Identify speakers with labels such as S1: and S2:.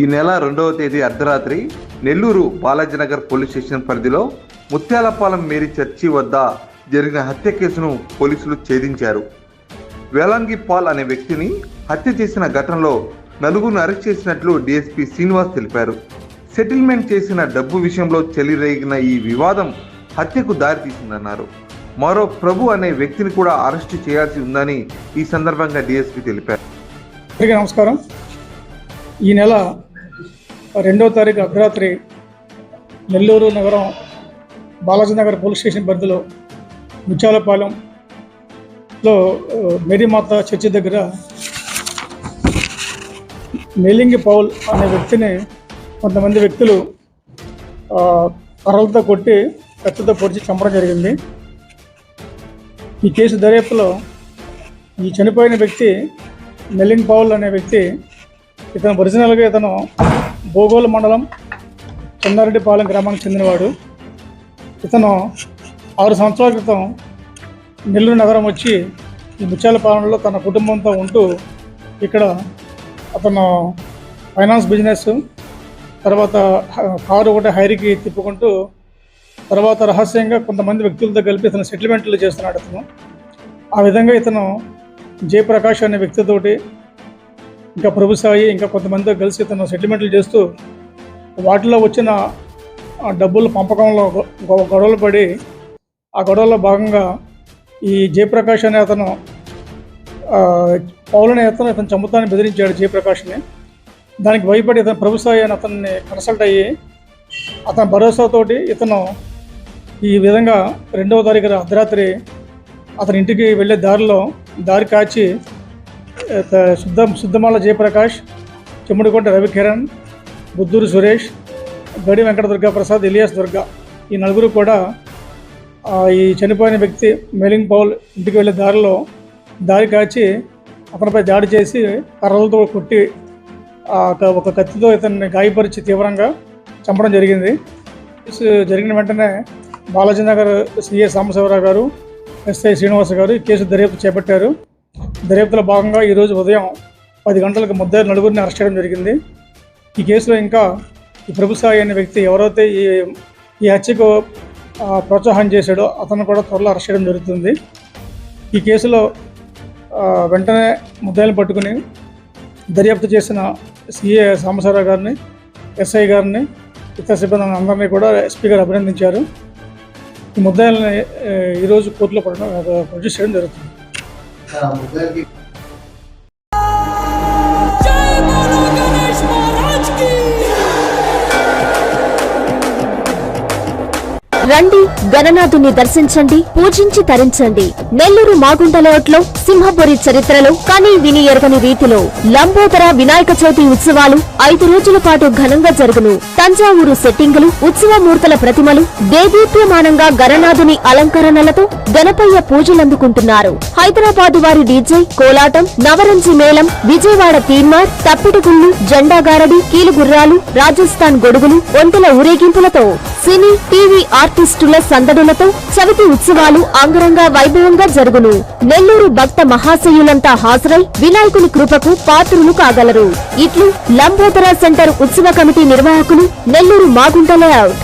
S1: ఈ నెల రెండవ తేదీ అర్ధరాత్రి నెల్లూరు బాలాజీనగర్ పోలీస్ స్టేషన్ పరిధిలో ముత్యాలపాలెం మేరీ చర్చి వద్ద జరిగిన హత్య కేసును పోలీసులు ఛేదించారు. వేలాంగి పాల్ అనే వ్యక్తిని హత్య చేసిన ఘటనలో నలుగురిని అరెస్ట్ చేసినట్లు డీఎస్పీ శ్రీనివాస్ తెలిపారు. సెటిల్మెంట్ చేసిన డబ్బు విషయంలో చెలిరేగిన ఈ వివాదం హత్యకు దారితీసిందన్నారు మరో ప్రభు అనే వ్యక్తిని కూడా అరెస్టు చేయాల్సి ఉందని ఈ సందర్భంగా డీఎస్పీ తెలిపారు.
S2: నమస్కారం. ఈ నెల రెండవ తారీఖు అర్ధరాత్రి నెల్లూరు నగరం బాలాజీ నగర్ పోలీస్ స్టేషన్ పరిధిలో ముత్యాలపాలెంలో మేరీమాత చర్చి దగ్గర మేలింగి పౌల్ అనే వ్యక్తిని కొంతమంది వ్యక్తులు కర్రలతో కొట్టి కత్తితో పొడిచి చంపడం జరిగింది. ఈ కేసు దర్యాప్తులో ఈ చనిపోయిన వ్యక్తి మెలింగ్ పౌల్ అనే వ్యక్తి ఇతను ఒరిజినల్గా ఇతను భూగోళ మండలం చిన్నారెడ్డిపాలెం గ్రామానికి చెందినవాడు. ఇతను ఆరు సంవత్సరాల క్రితం నెల్లూరు నగరం వచ్చి ఈ ముత్యాలపాలెంలో తన కుటుంబంతో ఉంటూ ఇక్కడ అతను ఫైనాన్స్ బిజినెస్ తర్వాత కారు ఒకటి హైరీకి తిప్పుకుంటూ తర్వాత రహస్యంగా కొంతమంది వ్యక్తులతో కలిపి ఇతను సెటిల్మెంట్లు చేస్తున్నాడు అతను. ఆ విధంగా ఇతను జయప్రకాష్ అనే వ్యక్తితోటి ఇంకా ప్రభు సాయి ఇంకా కొంతమందితో కలిసి ఇతను సెటిల్మెంట్లు చేస్తూ వాటిలో వచ్చిన ఆ డబ్బుల పంపకంలో గొ- గొ- గొడవలు పడి ఆ గొడవలో భాగంగా ఈ జయప్రకాష్ అనే అతను ఆ, పౌలని అతను ఇతను చంపుతానని బెదిరించాడు జయప్రకాష్ని. దానికి భయపడి ఇతను ప్రభు సాయి అని అతన్ని కన్సల్ట్ అయ్యి అతని భరోసాతోటి ఇతను ఈ విధంగా రెండవ తారీఖు అర్ధరాత్రి అతని ఇంటికి వెళ్ళే దారిలో దారి కాచి ఇత- శుద్ధ శుద్ధమాల జయప్రకాష్ చెమ్ముడికొండ రవికిరణ్ బుద్ధూరు సురేష్ గడి వెంకట దుర్గా ప్రసాద్ ఇలియాస్ దుర్గా. ఈ నలుగురు కూడా ఈ చనిపోయిన వ్యక్తి మెలింగ్ పౌల్ ఇంటికి వెళ్ళే దారిలో దారి కాచి అతనిపై దాడి చేసి కర్రలతో కొట్టి ఆ, ఒక- ఒక కత్తితో ఇతన్ని గాయపరిచి తీవ్రంగా చంపడం జరిగింది. జరిగిన వెంటనే బాలాజీ నగర్ సిఏ సాంబశివరావు గారు ఎస్ఐ శ్రీనివాస గారు ఈ కేసు దర్యాప్తు చేపట్టారు. దర్యాప్తులో భాగంగా ఈరోజు ఉదయం పది గంటలకు ముద్దాయి నలుగురిని అరెస్ట్ చేయడం జరిగింది. ఈ కేసులో ఇంకా ఈ ప్రభుసాయి అనే వ్యక్తి ఎవరైతే ఈ ఈ హత్యకు ప్రోత్సాహం చేశాడో అతను కూడా త్వరలో అరెస్ట్ చేయడం జరుగుతుంది. ఈ కేసులో వెంటనే ముద్దాయిలు పట్టుకుని దర్యాప్తు చేసిన సిఏ సాంబశివరావు గారిని ఎస్ఐ గారిని ఇతర సిబ్బంది అందరినీ కూడా ఎస్పీ గారు అభినందించారు. ఈ ముద్దాయిల్ని ఈరోజు కోర్టులో ప్రొడ్యూస్ చేయడం జరుగుతుంది.
S3: Um, mobility
S4: రండి గణనాథుని దర్శించండి పూజించి తరించండి. నెల్లూరు మాగుంట లేఅవుట్లో సింహపురి చరిత్రలో కానీ విని ఎరగని రీతిలో లంబోదర వినాయక చవితి ఉత్సవాలు ఐదు రోజుల పాటు ఘనంగా జరుగును. తంజావూరు సెట్టింగులు ఉత్సవమూర్తుల ప్రతిమలు దేదీప్యమానంగా గణనాథుని అలంకరణలతో గణపయ్య పూజలందుకుంటున్నారు. హైదరాబాద్ వారి డీజే కోలాటం నవరంజి మేళం విజయవాడ తీన్మార్ తప్పిటిగుళ్ళు జెండాగారడి కీలుగుర్రాలు రాజస్థాన్ గొడుగులు ఒంటెల ఊరేగింపులతో సినీ టీవీ ఆర్టిస్టుల సందడులతో చవితి ఉత్సవాలు అంగరంగ వైభవంగా జరుగును. నెల్లూరు భక్త మహాశయులంతా హాజరై వినాయకుని కృపకు పాత్రులు కాగలరు. ఇట్లు లంబోదర సెంటర్ ఉత్సవ కమిటీ నిర్వాహకులు నెల్లూరు మాగుంట లేఅవుట్.